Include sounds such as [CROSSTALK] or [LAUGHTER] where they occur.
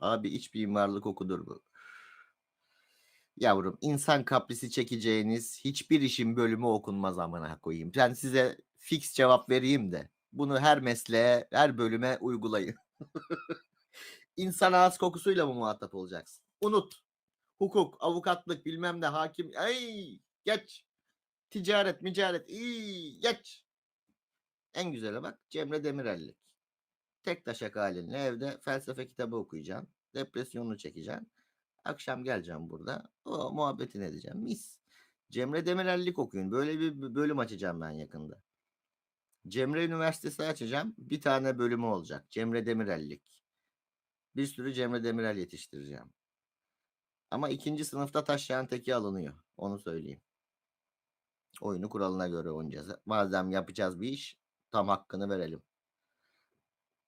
Abi iç mimarlık okudur bu. Yavrum insan kaprisi çekeceğiniz hiçbir işin bölümü okunmaz amına koyayım. Ben size fix cevap vereyim de bunu her mesleğe, her bölüme uygulayın. [LAUGHS] İnsan ağız kokusuyla mı muhatap olacaksın? Unut. Hukuk, avukatlık, bilmem ne, hakim. Ay geç. Ticaret, micaret. iyi geç. En güzele bak Cemre Demirel'lik. Tek taşak halinle evde felsefe kitabı okuyacaksın. Depresyonunu çekeceksin. Akşam geleceğim burada. O muhabbetini edeceğim. Mis. Cemre Demirel'lik okuyun. Böyle bir bölüm açacağım ben yakında. Cemre Üniversitesi açacağım. Bir tane bölümü olacak. Cemre Demirel'lik. Bir sürü Cemre Demirel yetiştireceğim. Ama ikinci sınıfta taşlayan teki alınıyor. Onu söyleyeyim. Oyunu kuralına göre oynayacağız. Madem yapacağız bir iş tam hakkını verelim.